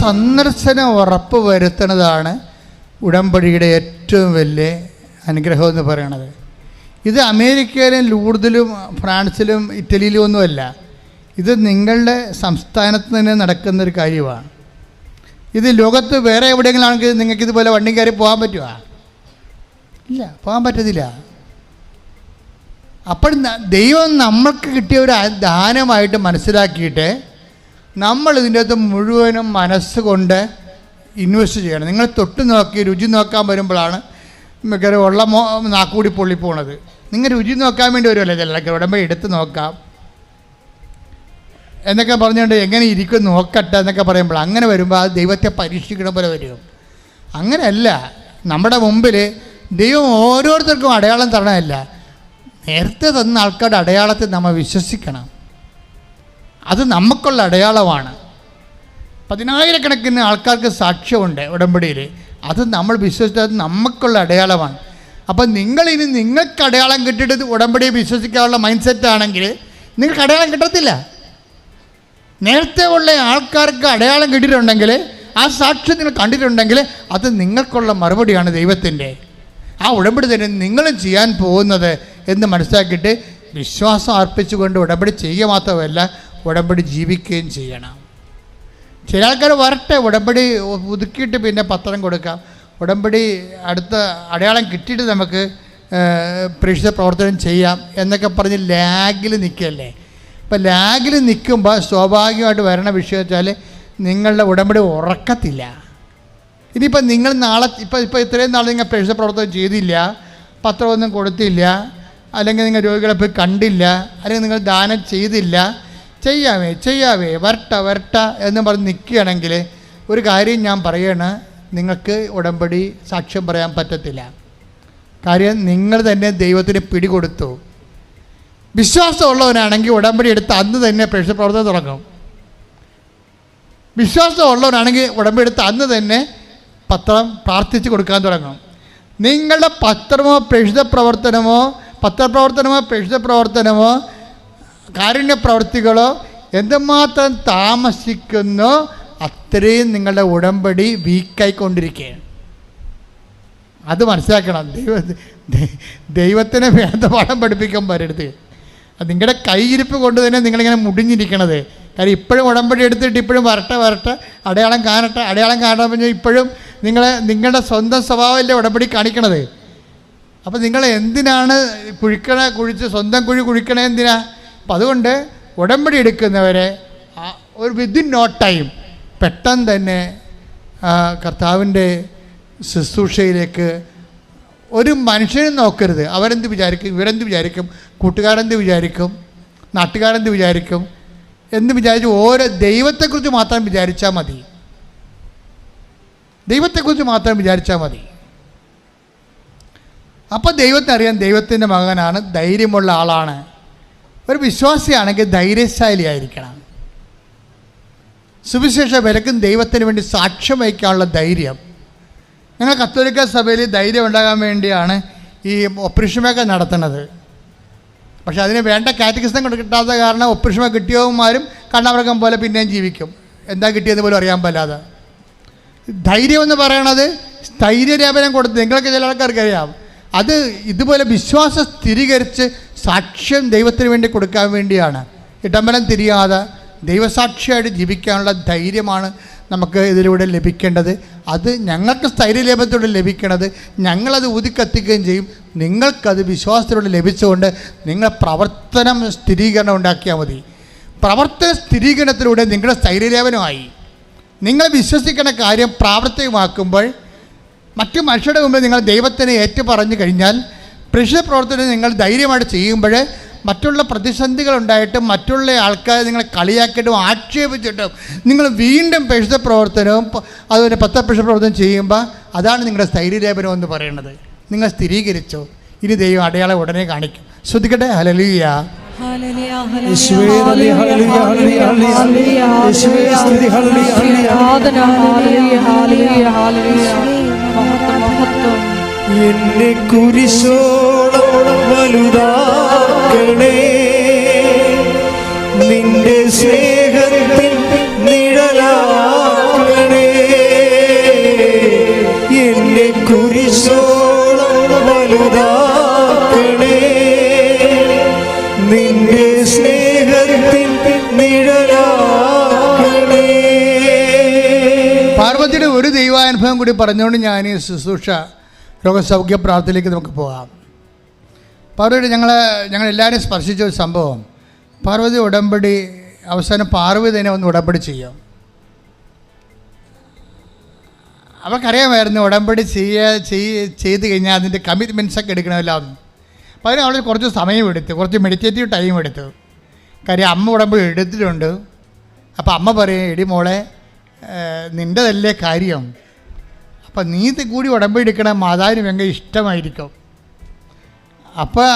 സന്ദർശനം ഉറപ്പ് വരുത്തുന്നതാണ് ഉടമ്പടിയുടെ ഏറ്റവും വലിയ അനുഗ്രഹം എന്ന് പറയണത്. ഇത് അമേരിക്കയിലും ലൂർദിലും ഫ്രാൻസിലും ഇറ്റലിയിലും ഒന്നുമല്ല. ഇത് നിങ്ങളുടെ സംസ്ഥാനത്ത് തന്നെ നടക്കുന്ന ഒരു കാര്യമാണ്. ഇത് ലോകത്ത് വേറെ എവിടെയെങ്കിലും ആണെങ്കിൽ നിങ്ങൾക്ക് ഇതുപോലെ വണ്ടി കയറി പോകാൻ പറ്റുമോ ഇല്ല പോകാൻ പറ്റത്തില്ല. അപ്പോൾ ദൈവം നമ്മൾക്ക് കിട്ടിയ ഒരു ദാനമായിട്ട് മനസ്സിലാക്കിയിട്ട് നമ്മൾ ഇതിന്റെ അകത്ത് മുഴുവനും മനസ്സുകൊണ്ട് ഇൻവെസ്റ്റ് ചെയ്യണം. നിങ്ങൾ തൊട്ട് നോക്കി രുചി നോക്കാൻ വരുമ്പോഴാണ് മിക്കവാറും ഉള്ള മോ നാക്കുകൂടി പൊള്ളിപ്പോണത് നിങ്ങൾ രുചി നോക്കാൻ വേണ്ടി വരുമല്ലോ ഇതെല്ലാം ഉടമ്പ എടുത്ത് നോക്കാം. എന്നൊക്കെ പറഞ്ഞുകൊണ്ട് എങ്ങനെ ഇരിക്കും നോക്കട്ടെ എന്നൊക്കെ പറയുമ്പോൾ അങ്ങനെ വരുമ്പോൾ അത് ദൈവത്തെ പരീക്ഷിക്കണ പോലെ വരും. അങ്ങനെയല്ല. നമ്മുടെ മുമ്പിൽ ദൈവം ഓരോരുത്തർക്കും അടയാളം തരണമല്ല നേരത്തെ തന്ന ആൾക്കാരുടെ അടയാളത്തെ നമ്മൾ വിശ്വസിക്കണം. അത് നമുക്കുള്ള അടയാളമാണ്. പതിനായിരക്കണക്കിന് ആൾക്കാർക്ക് സാക്ഷ്യമുണ്ട് ഉടമ്പടിയിൽ അത് നമ്മൾ വിശ്വസിച്ചത് നമുക്കുള്ള അടയാളമാണ്. അപ്പം നിങ്ങളിനി നിങ്ങൾക്ക് അടയാളം കിട്ടിയിട്ട് ഉടമ്പടിയെ വിശ്വസിക്കാനുള്ള മൈൻഡ് സെറ്റ് ആണെങ്കിൽ നിങ്ങൾക്ക് അടയാളം കിട്ടത്തില്ല. നേരത്തെ ഉള്ള ആൾക്കാർക്ക് അടയാളം കിട്ടിയിട്ടുണ്ടെങ്കിൽ ആ സാക്ഷ്യം നിങ്ങൾ കണ്ടിട്ടുണ്ടെങ്കിൽ അത് നിങ്ങൾക്കുള്ള മറുപടിയാണ് ദൈവത്തിന്റെ. ആ ഉടമ്പടി തന്നെ നിങ്ങളും ചെയ്യാൻ പോകുന്നത് എന്ന് മനസ്സിലാക്കിയിട്ട് വിശ്വാസം അർപ്പിച്ചുകൊണ്ട് ഉടമ്പടി ചെയ്യുക മാത്രമല്ല ഉടമ്പടി ജീവിക്കുകയും ചെയ്യണം. ചില ആൾക്കാർ വരട്ടെ ഉടമ്പടി ഒതുക്കിയിട്ട് പിന്നെ പത്രം കൊടുക്കാം. ഉടമ്പടി അടുത്ത അടയാളം കിട്ടിയിട്ട് നമുക്ക് പ്രേക്ഷിത പ്രവർത്തനം ചെയ്യാം എന്നൊക്കെ പറഞ്ഞ് ലാഗിൽ നിൽക്കല്ലേ അപ്പം ലാഗിൽ നിൽക്കുമ്പോൾ സ്വാഭാവികമായിട്ട് വരണ വിഷയം വെച്ചാൽ നിങ്ങളുടെ ഉടമ്പടി ഉറക്കത്തില്ല. ഇനിയിപ്പോൾ നിങ്ങൾ നാളെ ഇപ്പോൾ ഇപ്പോൾ ഇത്രയും നാൾ നിങ്ങൾ പ്രേക്ഷിത പ്രവർത്തനം ചെയ്തില്ല പത്രമൊന്നും കൊടുത്തില്ല അല്ലെങ്കിൽ നിങ്ങൾ രോഗികളെ പോയി കണ്ടില്ല അല്ലെങ്കിൽ നിങ്ങൾ ദാനം ചെയ്തില്ല ചെയ്യാവേ ചെയ്യാവേ വരട്ട വരട്ട എന്ന് പറഞ്ഞ് നിൽക്കുകയാണെങ്കിൽ ഒരു കാര്യം ഞാൻ പറയണ നിങ്ങൾക്ക് ഉടമ്പടി സാക്ഷ്യം പറയാൻ പറ്റത്തില്ല. കാര്യം നിങ്ങൾ തന്നെ ദൈവത്തിന് പിടികൊടുത്തു. വിശ്വാസമുള്ളവനാണെങ്കിൽ ഉടമ്പടി എടുത്ത് അന്ന് തന്നെ പ്രവർത്തനം തുടങ്ങും. വിശ്വാസമുള്ളവനാണെങ്കിൽ ഉടമ്പടി എടുത്ത് അന്ന് തന്നെ പത്രം പ്രാർത്ഥിച്ച് കൊടുക്കാൻ തുടങ്ങും. നിങ്ങളുടെ പത്രമോ പ്രേക്ഷിത പ്രവർത്തനമോ പത്രപ്രവർത്തനമോ പ്രേക്ഷിത പ്രവർത്തനമോ കാരുണ്യ പ്രവൃത്തികളോ എന്തുമാത്രം താമസിക്കുന്നോ അത്രയും നിങ്ങളുടെ ഉടമ്പടി വീക്കായിക്കൊണ്ടിരിക്കുകയാണ് അത് മനസ്സിലാക്കണം. ദൈവ ദൈവത്തിനെ വേണ്ട പാഠം പഠിപ്പിക്കാൻ അത് നിങ്ങളുടെ കൈയിരിപ്പ് കൊണ്ട് തന്നെ നിങ്ങളിങ്ങനെ മുടിഞ്ഞിരിക്കണത്. കാര്യം ഇപ്പോഴും ഉടമ്പടി എടുത്തിട്ട് ഇപ്പോഴും വരട്ടെ വരട്ടെ അടയാളം കാണട്ടെ അടയാളം കാണാൻ പറഞ്ഞാൽ ഇപ്പോഴും നിങ്ങളെ നിങ്ങളുടെ സ്വന്തം സ്വഭാവമല്ലേ ഉടമ്പടി കാണിക്കണത്? അപ്പോൾ നിങ്ങൾ എന്തിനാണ് കുഴിക്കണ കുഴിച്ച് സ്വന്തം കുഴി കുഴിക്കണേ എന്തിനാ? അപ്പം അതുകൊണ്ട് ഉടമ്പടി എടുക്കുന്നവരെ ഒരു വിത്തിൻ നോ ടൈം പെട്ടെന്ന് തന്നെ കർത്താവിന്റെ ശുശ്രൂഷയിലേക്ക് ഒരു മനുഷ്യനും നോക്കരുത്. അവരെന്ത് വിചാരിക്കും? ഇവരെന്ത് വിചാരിക്കും? കൂട്ടുകാരെന്ത് വിചാരിക്കും? നാട്ടുകാരെന്ത് വിചാരിക്കും? എന്ന് വിചാരിച്ച് ഓരോ ദൈവത്തെക്കുറിച്ച് മാത്രം വിചാരിച്ചാൽ മതി. ദൈവത്തെക്കുറിച്ച് മാത്രം വിചാരിച്ചാൽ മതി. അപ്പോൾ ദൈവത്തെ അറിയാൻ ദൈവത്തിന്റെ മകനാണ് ധൈര്യമുള്ള ആളാണ്. ഒരു വിശ്വാസിയാണെങ്കിൽ ധൈര്യശാലി ആയിരിക്കണം. സുവിശേഷ വിലക്കും ദൈവത്തിന് വേണ്ടി സാക്ഷ്യം വഹിക്കാനുള്ള ധൈര്യം. ഞങ്ങൾ കത്തോലിക്ക സഭയിൽ ധൈര്യം ഉണ്ടാകാൻ വേണ്ടിയാണ് ഈ ഒപ്പറിഷമൊക്കെ നടത്തുന്നത്. പക്ഷെ അതിന് വേണ്ട കാറ്റഗിസം കിട്ടാത്ത കാരണം ഒപ്പറിഷമ കിട്ടിയവന്മാരും കണ്ണമൃഗം പോലെ പിന്നെയും ജീവിക്കും. എന്താ കിട്ടിയെന്ന് പോലും അറിയാൻ പറ്റാതെ ധൈര്യം എന്ന് പറയണത് സ്ഥൈര്യലേപനം കൊടുത്ത് നിങ്ങൾക്ക് ചില ആൾക്കാർക്ക് അറിയാം അത് ഇതുപോലെ വിശ്വാസ സ്ഥിരീകരിച്ച് സാക്ഷ്യം ദൈവത്തിന് വേണ്ടി കൊടുക്കാൻ വേണ്ടിയാണ്. ഇടംബലം തിരിയാതെ ദൈവസാക്ഷിയായിട്ട് ജീവിക്കാനുള്ള ധൈര്യമാണ് നമുക്ക് ഇതിലൂടെ ലഭിക്കേണ്ടത്. അത് ഞങ്ങൾക്ക് സ്ഥൈര്യലേപത്തിലൂടെ ലഭിക്കണത്. ഞങ്ങളത് ഊതിക്കത്തിക്കുകയും ചെയ്യും. നിങ്ങൾക്കത് വിശ്വാസത്തിലൂടെ ലഭിച്ചുകൊണ്ട് നിങ്ങൾ പ്രവർത്തനം സ്ഥിരീകരണം ഉണ്ടാക്കിയാൽ മതി. പ്രവർത്തന സ്ഥിരീകരണത്തിലൂടെ നിങ്ങളുടെ സ്ഥൈര്യലേപനമായി. നിങ്ങൾ വിശ്വസിക്കുന്ന കാര്യം പ്രാവർത്തികമാക്കുമ്പോൾ മറ്റു മനുഷ്യരുടെ മുമ്പിൽ നിങ്ങൾ ദൈവത്തിനെ ഏറ്റു പറഞ്ഞു കഴിഞ്ഞാൽ പ്രേക്ഷിത പ്രവർത്തനം നിങ്ങൾ ധൈര്യമായിട്ട് ചെയ്യുമ്പോൾ മറ്റുള്ള പ്രതിസന്ധികൾ ഉണ്ടായിട്ടും മറ്റുള്ള ആൾക്കാരെ നിങ്ങളെ കളിയാക്കിയിട്ടും ആക്ഷേപിച്ചിട്ടും നിങ്ങൾ വീണ്ടും പരിശുദ്ധ പ്രവർത്തനവും അതുപോലെ പത്ത പരിശുദ്ധ പ്രവർത്തനം ചെയ്യുമ്പോൾ അതാണ് നിങ്ങളുടെ സ്ഥൈര്യലേപനം എന്ന് പറയുന്നത്. നിങ്ങൾ സ്ഥിരീകരിച്ചു. ഇനി ദൈവം അടയാളം ഉടനെ കാണിക്കും. ശ്രദ്ധിക്കട്ടെ? ഹലലിയ ഹല്ലേലൂയ, എന്നെ കുരിശോളം വലുതാക്കണേ. നിന്റെ സ്നേഹത്തിൽ കൂടി പറഞ്ഞുകൊണ്ട് ഞാൻ ഈ ശുശ്രൂഷ രോഗസൗഖ്യ പ്രാർത്ഥനയിലേക്ക് നമുക്ക് പോകാം. പാർവതി ഞങ്ങൾ ഞങ്ങളെല്ലാവരും സ്പർശിച്ച ഒരു സംഭവം. പാർവതി ഉടമ്പടി അവസാനം പാർവതി തന്നെ ഒന്ന് ഉടമ്പടി ചെയ്യാം. അവർക്കറിയാമായിരുന്നു ഉടമ്പടി ചെയ്യ ചെയ്ത് കഴിഞ്ഞാൽ അതിന്റെ കമ്മിറ്റ്മെന്റ്സ് ഒക്കെ എടുക്കണമല്ലോ എന്ന്. അപ്പോൾ അതിന് അവൾ കുറച്ച് സമയം എടുത്തു കുറച്ച് മെഡിറ്റേറ്റീവ് ടൈം എടുത്തു. കാര്യം അമ്മ ഉടമ്പടി എടുത്തിട്ടുണ്ട്. അപ്പോൾ അമ്മ പറയും എടി മോളെ നിന്റെതല്ലേ കാര്യം. അപ്പം നീതി കൂടി ഉടമ്പടി എടുക്കണം മാതാവിന് ഭയങ്കര ഇഷ്ടമായിരിക്കും. അപ്പോൾ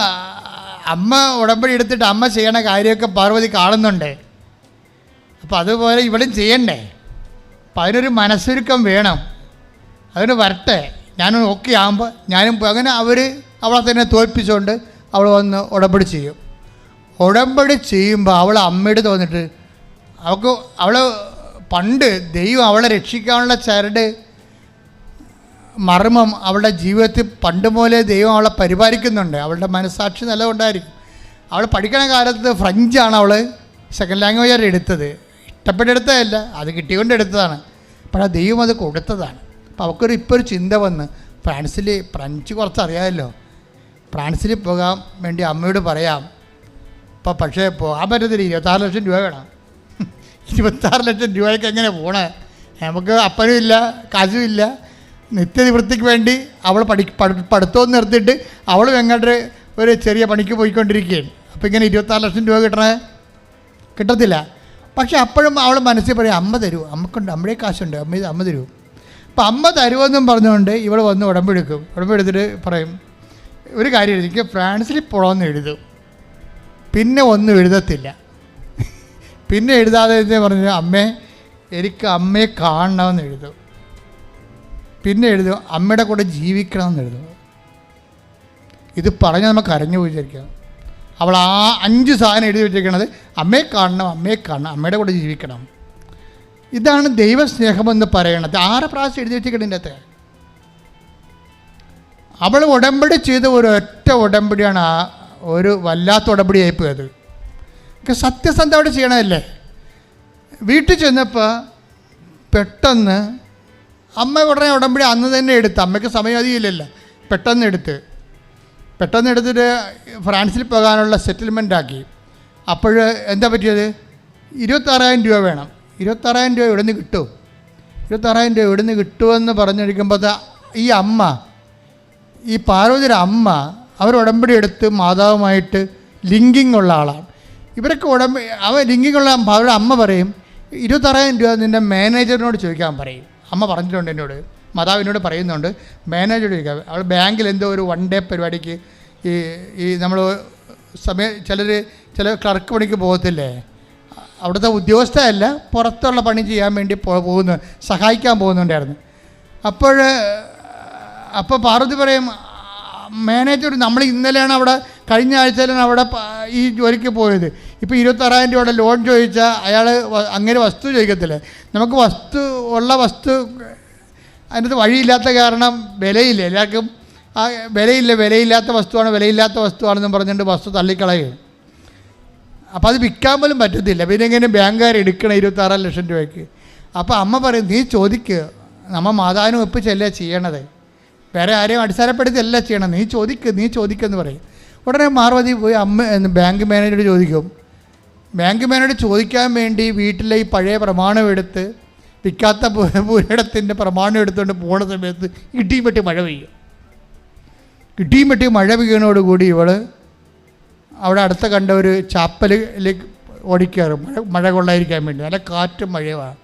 അമ്മ ഉടമ്പടി എടുത്തിട്ട് അമ്മ ചെയ്യണ കാര്യമൊക്കെ പാർവതി കാണുന്നുണ്ട്. അപ്പോൾ അതുപോലെ ഇവിടെയും ചെയ്യണ്ടേ? അപ്പം അതിനൊരു മനസ്സൊരുക്കം വേണം. അതിന് വരട്ടെ. ഞാനും ഓക്കെ ആകുമ്പോൾ ഞാനും അങ്ങനെ അവർ അവളെ തന്നെ തോൽപ്പിച്ചുകൊണ്ട് അവൾ വന്ന് ഉടമ്പടി ചെയ്യും. ഉടമ്പടി ചെയ്യുമ്പോൾ അവൾ അമ്മയുടെ തോന്നിട്ട് അവൾക്ക് അവൾ പണ്ട് ദൈവം അവളെ രക്ഷിക്കാനുള്ള ചരട് മർമ്മം അവളുടെ ജീവിതത്തിൽ പണ്ട് മുതലേ ദൈവം അവളെ പരിപാലിക്കുന്നുണ്ട്. അവളുടെ മനസ്സാക്ഷി നല്ലതുകൊണ്ടായിരിക്കും. അവൾ പഠിക്കണ കാലത്ത് ഫ്രഞ്ചാണ് അവൾ സെക്കൻഡ് ലാംഗ്വേജ് ആയിട്ട് എടുത്തത്. ഇഷ്ടപ്പെട്ടെടുത്തതല്ല അത് കിട്ടിക്കൊണ്ട് എടുത്തതാണ്. പക്ഷേ ദൈവം അത് കൊടുത്തതാണ്. അപ്പോൾ അവൾക്കൊരു ഇപ്പോൾ ഒരു ചിന്ത വന്ന് ഫ്രാൻസിൽ ഫ്രഞ്ച് കുറച്ച് അറിയാമല്ലോ ഫ്രാൻസിൽ പോകാൻ വേണ്ടി അമ്മയോട് പറയാം. അപ്പോൾ പക്ഷേ പോകാൻ പറ്റത്തില്ല. ഇരുപത്താറ് ലക്ഷം രൂപ വേണം. ഇരുപത്താറ് ലക്ഷം രൂപയ്ക്ക് എങ്ങനെ പോണേ? നമുക്ക് അപ്പനും ഇല്ല കാശും ഇല്ല. നിത്യനിവൃത്തിക്ക് വേണ്ടി അവൾ പഠി പഠി- പഠിത്തവും നിർത്തിയിട്ട് അവളും എങ്ങോട്ട് ഒരു ചെറിയ പണിക്ക് പോയിക്കൊണ്ടിരിക്കുകയാണ്. അപ്പോൾ ഇങ്ങനെ ഇരുപത്താറ് ലക്ഷം രൂപ കിട്ടണേ? കിട്ടത്തില്ല. പക്ഷെ അപ്പോഴും അവൾ മനസ്സിൽ പറയും അമ്മ തരൂ അമ്മക്കുണ്ട് അമ്മയുടെ കാശുണ്ട് അമ്മ അമ്മ തരൂ. അപ്പം അമ്മ തരുമെന്നും പറഞ്ഞുകൊണ്ട് ഇവൾ വന്ന് ഉടമ്പെടുക്കും ഉടമ്പെടുത്തിട്ട് പറയും ഒരു കാര്യം എനിക്ക് ഫ്രാൻസിൽ പോകണമെന്ന് എഴുതും. പിന്നെ ഒന്നും എഴുതത്തില്ല. പിന്നെ എഴുതാതെ എന്ന് പറഞ്ഞു അമ്മേ എനിക്ക് അമ്മയെ കാണണമെന്ന് എഴുതും. പിന്നെ എഴുതും അമ്മയുടെ കൂടെ ജീവിക്കണം എന്ന് എഴുതും ഇത് പറഞ്ഞാൽ നമുക്ക് അറിഞ്ഞു വിചാരിക്കാം അവൾ ആ അഞ്ച് സാധനം എഴുതി വെച്ചിരിക്കണത് അമ്മയെ കാണണം അമ്മയെ കാണണം അമ്മയുടെ കൂടെ ജീവിക്കണം. ഇതാണ് ദൈവസ്നേഹമെന്ന് പറയണത്. ആറ് പ്രാവശ്യം എഴുതി വെച്ചിരിക്കണതിന്റെ അകത്ത്. അവൾ ഉടമ്പടി ചെയ്ത ഒരു ഒറ്റ ഉടമ്പടിയാണ് ആ ഒരു വല്ലാത്ത ഉടമ്പടിയായി പോയത്. ഒക്കെ അവിടെ ചെയ്യണമല്ലേ വീട്ടിൽ ചെന്നപ്പോൾ പെട്ടെന്ന് അമ്മ ഉടനെ ഉടമ്പടി അന്ന് തന്നെ എടുത്ത്. അമ്മയ്ക്ക് സമയം അധികമില്ലല്ലോ പെട്ടെന്ന് എടുത്ത്. പെട്ടെന്ന് എടുത്തിട്ട് ഫ്രാൻസിൽ പോകാനുള്ള സെറ്റിൽമെന്റ് ആക്കി. അപ്പോൾ എന്താ പറ്റിയത്? ഇരുപത്താറായിരം രൂപ വേണം. ഇരുപത്താറായിരം രൂപ എവിടെ നിന്ന് കിട്ടും? ഇരുപത്താറായിരം രൂപ എവിടെ നിന്ന് കിട്ടുമെന്ന് പറഞ്ഞിരിക്കുമ്പോൾ ഈ അമ്മ ഈ പാർവതിയുടെ അമ്മ അവർ ഉടമ്പടി എടുത്ത് മാതാവുമായിട്ട് ലിങ്കിങ് ഉള്ള ആളാണ്. ഇവരൊക്കെ ഉടമ്പ അവ ലിങ്കിങ് ഉള്ള അവരുടെ അമ്മ പറയും ഇരുപത്താറായിരം രൂപ നിന്റെ മാനേജറിനോട് ചോദിക്കാൻ പറയും. അമ്മ പറഞ്ഞിട്ടുണ്ട് എന്നോട്. മാതാവ് എന്നോട് പറയുന്നുണ്ട്. മാനേജോട് ഇരിക്കുക അവൾ ബാങ്കിൽ എന്തോ ഒരു വൺ ഡേ പരിപാടിക്ക് ഈ ഈ നമ്മൾ സമയം ചിലർ ചില ക്ലർക്ക് പണിക്ക് പോകത്തില്ലേ? അവിടുത്തെ ഉദ്യോഗസ്ഥയല്ല പുറത്തുള്ള പണി ചെയ്യാൻ വേണ്ടി പോകുന്നു സഹായിക്കാൻ പോകുന്നുണ്ടായിരുന്നു. അപ്പോൾ അപ്പോൾ പാർവതി പറയും മാനേജർ നമ്മൾ ഇന്നലെയാണ് അവിടെ കഴിഞ്ഞ ആഴ്ചയിലാണ് അവിടെ ഈ ജോലിക്ക് പോയത്. ഇപ്പോൾ ഇരുപത്താറായിരം രൂപയുടെ ലോൺ ചോദിച്ചാൽ അയാൾ അങ്ങനെ വസ്തു ചോദിക്കത്തില്ലേ? നമുക്ക് വസ്തു ഉള്ള വസ്തു അതിനകത്ത് വഴിയില്ലാത്ത കാരണം വിലയില്ല. എല്ലാവർക്കും ആ വിലയില്ല വിലയില്ലാത്ത വസ്തുവാണ് വിലയില്ലാത്ത വസ്തുവാണെന്നും പറഞ്ഞിട്ട് വസ്തു തള്ളിക്കളയും. അപ്പോൾ അത് വിൽക്കാൻ പോലും പറ്റത്തില്ല. പിന്നെ എങ്ങനെ ബാങ്കുകാർ എടുക്കണം ഇരുപത്താറ് ലക്ഷം രൂപയ്ക്ക്? അപ്പോൾ അമ്മ പറയും നീ ചോദിക്ക്. നമ്മ മാതാവിനും ചെല്ല ചെയ്യണത്? വേറെ ആരെയും അടിസ്ഥാനപ്പെടുത്തിയല്ല ചെയ്യണം നീ ചോദിക്ക് നീ ചോദിക്കുമെന്ന് പറയും. ഉടനെ മാർവതി പോയി അമ്മ ബാങ്ക് മാനേജർ ചോദിക്കും. ബാങ്ക് മാനേജർ ചോദിക്കാൻ വേണ്ടി വീട്ടിലെ ഈ പഴയ പ്രമാണം എടുത്ത് വിൽക്കാത്ത പുരയിടത്തിന്റെ പ്രമാണം എടുത്തുകൊണ്ട് പോണ സമയത്ത് ഇടിയും വെട്ടി മഴ പെയ്യും. ഇടിയും വെട്ടി മഴ പെയ്യണോടുകൂടി ഇവൾ അവിടെ അടുത്ത കണ്ട ഒരു ചാപ്പലിലേക്ക് ഓടിക്കയറും മഴ മഴ കൊള്ളായിരിക്കാൻ വേണ്ടി. നല്ല കാറ്റും മഴയുമാണ്.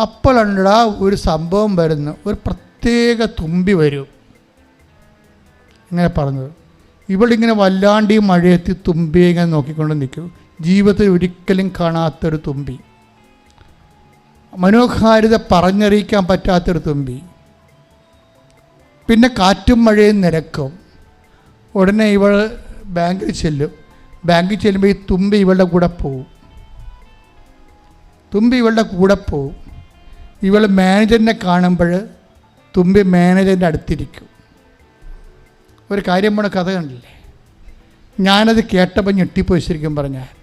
അപ്പോഴുണ്ടാ ഒരു സംഭവം വരുന്നു. ഒരു പ്രത്യേക തുമ്പി വരും. ഇങ്ങനെ പറഞ്ഞത്. ഇവളിങ്ങനെ വല്ലാണ്ട് ഈ മഴയെത്തി തുമ്പിയെ ഇങ്ങനെ നോക്കിക്കൊണ്ട് നിൽക്കും. ജീവിതത്തിൽ ഒരിക്കലും കാണാത്തൊരു തുമ്പി. മനോഹാരിത പറഞ്ഞറിയിക്കാൻ പറ്റാത്തൊരു തുമ്പി. പിന്നെ കാറ്റും മഴയും നിരക്കും. ഉടനെ ഇവൾ ബാങ്കിൽ ചെല്ലും. ബാങ്കിൽ ചെല്ലുമ്പോൾ ഈ തുമ്പി ഇവളുടെ കൂടെ പോവും. തുമ്പി ഇവളുടെ കൂടെ പോവും. ഇവൾ മാനേജറിനെ കാണുമ്പോൾ തുമ്പി മാനേജറിന്റെ അടുത്തിരിക്കും. ഒരു കാര്യം നമ്മുടെ കഥ കണ്ടില്ലേ? ഞാനത് കേട്ടപ്പോൾ ഞെട്ടിപ്പോയി ശരിക്കും പറഞ്ഞാൽ.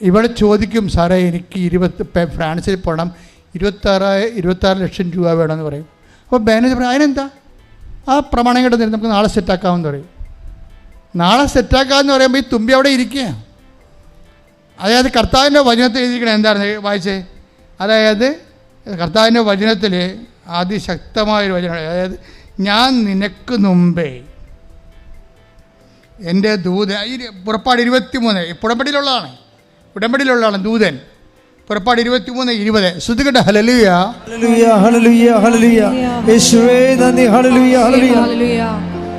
ഇവിടെ ചോദിക്കും സാറേ എനിക്ക് ഇരുപത്തി ഫ്രാൻസിൽ പോകണം ഇരുപത്താറ് ഇരുപത്താറ് ലക്ഷം രൂപ വേണമെന്ന് പറയും. അപ്പോൾ ബാനേജ് പറയും അതിനെന്താ? ആ പ്രമാണം കേട്ട് തരും നമുക്ക് നാളെ സെറ്റാക്കാമെന്ന് പറയും. നാളെ സെറ്റാക്കാമെന്ന് പറയുമ്പോൾ ഈ തുമ്പി അവിടെ ഇരിക്കുക അതായത് കർത്താവിന്റെ വചനത്തിൽ എഴുതിയിരിക്കണം എന്താണ് വായിച്ചേ. അതായത് കർത്താവിന്റെ വചനത്തിൽ അതിശക്തമായൊരു വചനം അതായത് ഞാൻ നിനക്ക് മുമ്പേ എന്റെ ദൂത ഈ പുറപ്പാട് ഇരുപത്തി മൂന്ന് ഉടമ്പടിയിലുള്ളതാണ് ഉടമ്പടിയിലുള്ളതാണ് ദൂതൻ. പുറപ്പാട് ഇരുപത്തി മൂന്ന് ഇരുപത്. ശ്രുതികട്ട ഹലലുയ ഹല്ലേലൂയ ഹല്ലേലൂയ ഹല്ലേലൂയ. യേശുവേ നന്ദി ഹല്ലേലൂയ ഹല്ലേലൂയ. ഹല്ലേലൂയ.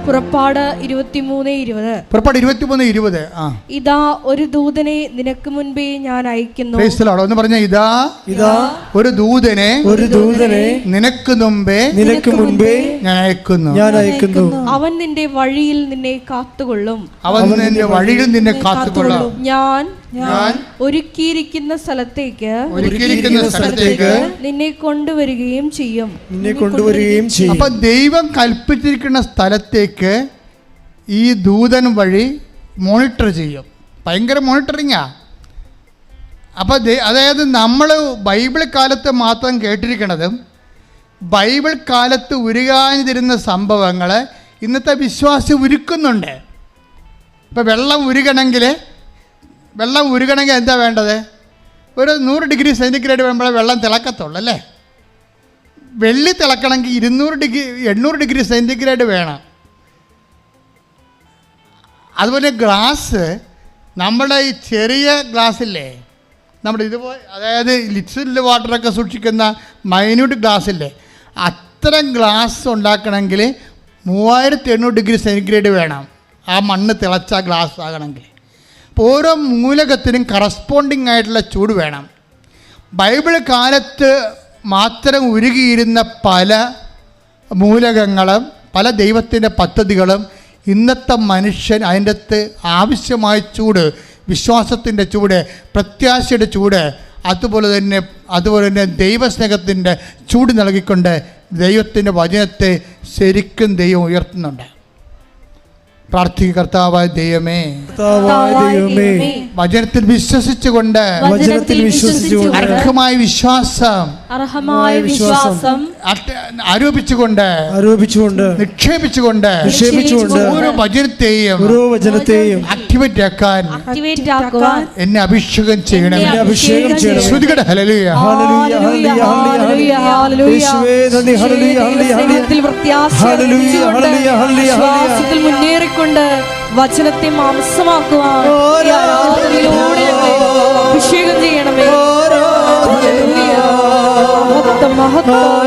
പുറപ്പാട് ഇരുപത്തിമൂന്ന് ഇരുപത്. പുറപ്പാട് ഇരുപത്തി മൂന്ന് ഇരുപത്. ആ. ഇതാ ഒരു ദൂതനെ നിനക്ക് മുൻപേ ഞാൻ അയക്കുന്നു. ഒന്ന് പറഞ്ഞ ഇതാ ഇതാ ഒരു ദൂതനെ ഒരു ദൂതനെ നിനക്ക് മുമ്പേ നിനക്ക് മുൻപേ ഞാൻ അയക്കുന്നു. ഞാൻ അയക്കുന്നു. അവൻ നിന്റെ വഴിയിൽ നിന്നെ കാത്തുകൊള്ളും. അവൻ നിന്റെ വഴിയിൽ നിന്നെ കാത്തുകൊള്ളും. ഞാൻ ഞാൻ ഒരുക്കിയിരിക്കുന്ന സ്ഥലത്തേക്ക് ഒരുക്കിയിരിക്കുന്ന സ്ഥലത്തേക്ക് നിന്നെ കൊണ്ടുവരികയും ചെയ്യും. നിന്നെ കൊണ്ടുവരികയും ചെയ്യും. അപ്പൊ ദൈവം കൽപ്പിച്ചിരിക്കുന്ന സ്ഥലത്തേക്ക് ഈ ദൂതൻ വഴി മോണിറ്റർ ചെയ്യും. ഭയങ്കര മോണിറ്ററിങ്ങാ അപ്പോൾ അതായത് നമ്മൾ ബൈബിൾ കാലത്ത് മാത്രം കേട്ടിരിക്കണതും ബൈബിൾ കാലത്ത് ഉരുകാനിരുന്ന സംഭവങ്ങൾ ഇന്നത്തെ വിശ്വാസി ഉരുക്കുന്നുണ്ട്. ഇപ്പോൾ വെള്ളം ഉരുകണമെങ്കിൽ വെള്ളം ഉരുകണമെങ്കിൽ എന്താ വേണ്ടത്? ഒരു നൂറ് ഡിഗ്രി സെന്റിഗ്രേഡ് വരുമ്പോഴേ വെള്ളം തിളക്കത്തുള്ളൂ അല്ലേ? വെള്ളി തിളക്കണമെങ്കിൽ ഇരുന്നൂറ് ഡിഗ്രി എണ്ണൂറ് ഡിഗ്രി സെന്റിഗ്രേഡ് വേണം. അതുപോലെ ഗ്ലാസ് നമ്മുടെ ഈ ചെറിയ ഗ്ലാസ്സില്ലേ നമ്മുടെ ഇതുപോലെ അതായത് ലിറ്റിൽ വാട്ടറൊക്കെ സൂക്ഷിക്കുന്ന മൈന്യൂട്ട് ഗ്ലാസ്സില്ലേ അത്തരം ഗ്ലാസ് ഉണ്ടാക്കണമെങ്കിൽ മൂവായിരത്തി എണ്ണൂറ് ഡിഗ്രി സെന്റിഗ്രേഡ് വേണം. ആ മണ്ണ് തിളച്ച ഗ്ലാസ് ആകണമെങ്കിൽ. അപ്പോൾ ഓരോ മൂലകത്തിനും കറസ്പോണ്ടിങ് ആയിട്ടുള്ള ചൂട് വേണം. ബൈബിൾ കാലത്ത് മാത്രം ഉരുകിയിരുന്ന പല മൂലകങ്ങളും പല ദൈവത്തിന്റെ പദ്ധതികളും ഇന്നത്തെ മനുഷ്യൻ അതിന്റെ അകത്ത് ആവശ്യമായ ചൂട് വിശ്വാസത്തിന്റെ ചൂട് പ്രത്യാശയുടെ ചൂട് അതുപോലെ തന്നെ അതുപോലെ തന്നെ ദൈവസ്നേഹത്തിന്റെ ചൂട് നൽകിക്കൊണ്ട് ദൈവത്തിന്റെ വചനത്തെ ശരിക്കും ദൈവം ഉയർത്തുന്നുണ്ട്. പ്രാർത്ഥിക കർത്താവായ ദൈവമേ കർത്താവായ ദൈവമേ വചനത്തിൽ വിശ്വസിച്ചുകൊണ്ട് വചനത്തിൽ വിശ്വസിച്ചുകൊണ്ട് അർഹമായ വിശ്വാസം അർഹമായ വിശ്വാസം ആരോപിച്ചുകൊണ്ട് ആരോപിച്ചുകൊണ്ട് നിക്ഷേപിച്ചുകൊണ്ട് നിക്ഷേപിച്ചുകൊണ്ട് ഓരോ വചനത്തെയും ഓരോ വചനത്തെയും ആക്ടിവേറ്റ് ആക്കാൻ ആക്ടിവേറ്റ് ആക്കുവാൻ എന്നെ അഭിഷേകം ചെയ്യണം. എന്നെ അഭിഷേകം ചെയ്യണം. ശ്രുതികട ഹല്ലേലൂയ. ഹല്ലേലൂയ ഹല്ലേലൂയ ഹല്ലേലൂയ യേശുവേ നന്ദി hallelujah hallelujah. Hallelujah, hallelujah, hallelujah, വിശ്വാസത്തിൽ മുന്നേറിക്കൊണ്ട് വചനത്തെ മാംസമാക്കുവാൻ അഭിഷേകം ചെയ്യണമേ. ഹല്ലേലൂയ. മഹത്വം,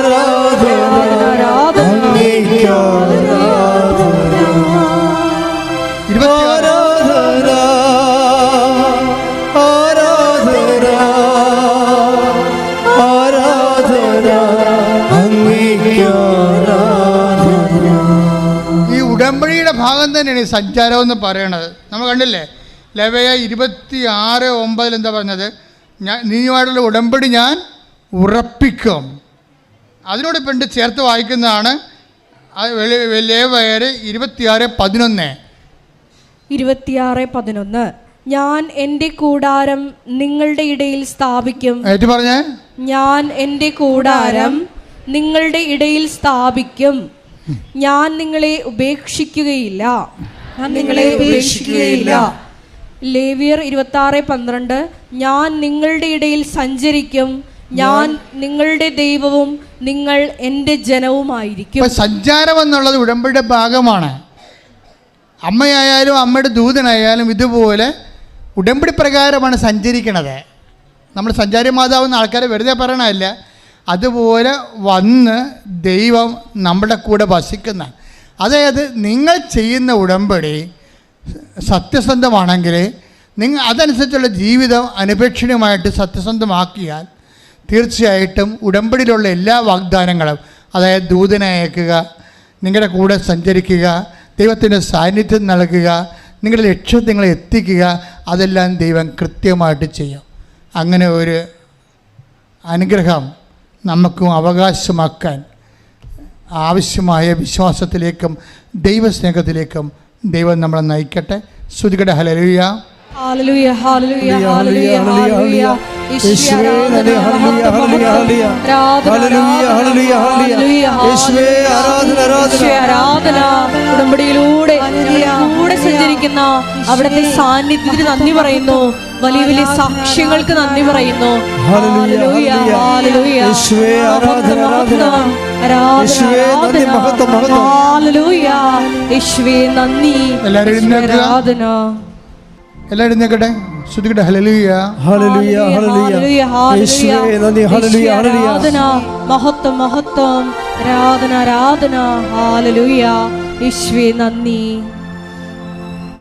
ഉടമ്പടിയുടെ ഭാഗം തന്നെയാണ് ഈ സഞ്ചാരം എന്ന് പറയണത്. നമ്മൾ കണ്ടില്ലേ? ലവയ ഇരുപത്തി ആറ് ഒമ്പതിൽ എന്താ പറഞ്ഞത്? ഞാൻ നീയുമായിട്ടുള്ള ഉടമ്പടി ഞാൻ ഉറപ്പിക്കും. അതിനോട് പണ്ട് ചേർത്ത് വായിക്കുന്നതാണ്. ലേവയർ ഇരുപത്തിയാറ് പതിനൊന്ന്. ഇരുപത്തിയാറ് പതിനൊന്ന്. ഞാൻ എന്റെ കൂടാരം നിങ്ങളുടെ ഇടയിൽ സ്ഥാപിക്കും. ഏറ്റു പറഞ്ഞേ? ഞാൻ എന്റെ കൂടാരം നിങ്ങളുടെ ഇടയിൽ സ്ഥാപിക്കും. ഞാൻ നിങ്ങളെ ഉപേക്ഷിക്കുകയില്ല. ഞാൻ നിങ്ങളെ ഉപേക്ഷിക്കുകയില്ല. ലേവിയർ ഇരുപത്തി ആറ് പന്ത്രണ്ട്. ഞാൻ നിങ്ങളുടെ ഇടയിൽ സഞ്ചരിക്കും. ഞാൻ നിങ്ങളുടെ ദൈവവും നിങ്ങൾ എന്റെ ജനവുമായിരിക്കും. സഞ്ചാരം എന്നുള്ളത് ഉടമ്പടിയുടെ ഭാഗമാണ്. അമ്മയായാലും അമ്മയുടെ ദൂതനായാലും ഇതുപോലെ ഉടമ്പടി പ്രകാരമാണ് സഞ്ചരിക്കണത്. നമ്മൾ സഞ്ചാരി മാതാവെന്ന് ആൾക്കാരെ വെറുതെ പറയണമല്ല അതുപോലെ വന്ന് ദൈവം നമ്മുടെ കൂടെ വസിക്കുന്ന. അതായത് നിങ്ങൾ ചെയ്യുന്ന ഉടമ്പടി സത്യസന്ധമാണെങ്കിൽ നിങ്ങൾ അതനുസരിച്ചുള്ള ജീവിതം അനുപേക്ഷണീയമായിട്ട് സത്യസന്ധമാക്കിയാൽ തീർച്ചയായിട്ടും ഉടമ്പടിയിലുള്ള എല്ലാ വാഗ്ദാനങ്ങളും അതായത് ദൂതനെ അയക്കുക നിങ്ങളുടെ കൂടെ സഞ്ചരിക്കുക ദൈവത്തിന്റെ സാന്നിധ്യം നൽകുക നിങ്ങളുടെ ലക്ഷ്യം നിങ്ങളെ എത്തിക്കുക അതെല്ലാം ദൈവം കൃത്യമായിട്ട് ചെയ്യും. അങ്ങനെ ഒരു അനുഗ്രഹം നമുക്കും അവകാശമാക്കാൻ ആവശ്യമായ വിശ്വാസത്തിലേക്കും ദൈവസ്നേഹത്തിലേക്കും ദൈവം നമ്മളെ നയിക്കട്ടെ. ശ്രുതികട hallelujah hallelujah hallelujah hallelujah hallelujah. ഉടമ്പടിയിലൂടെ കൂടെ സഞ്ചരിക്കുന്ന അവിടുത്തെ സാന്നിധ്യത്തിന് നന്ദി പറയുന്നു. വലിയ വലിയ സാക്ഷ്യങ്ങൾക്ക് നന്ദി പറയുന്നു. Hallelujah, hallelujah, hallelujah. ഹല്ലേലൂയ. യേശുവേ, ആരാധന, ആരാധന. യേശുവേ, നന്ദി, ആരാധന. മഹത്വം, മഹത്വം. ഹല്ലേലൂയ. യേശുവേ നന്ദി ഹലലുയ ഹല്ലേലൂയ ഹല്ലേലൂയ നന്ദി ഹല്ലേലൂയ ഹല്ലേലൂയ ആരാധന മഹത്വം മഹത്വം ആരാധന ആരാധന ഹല്ലേലൂയ യേശുവേ നന്ദി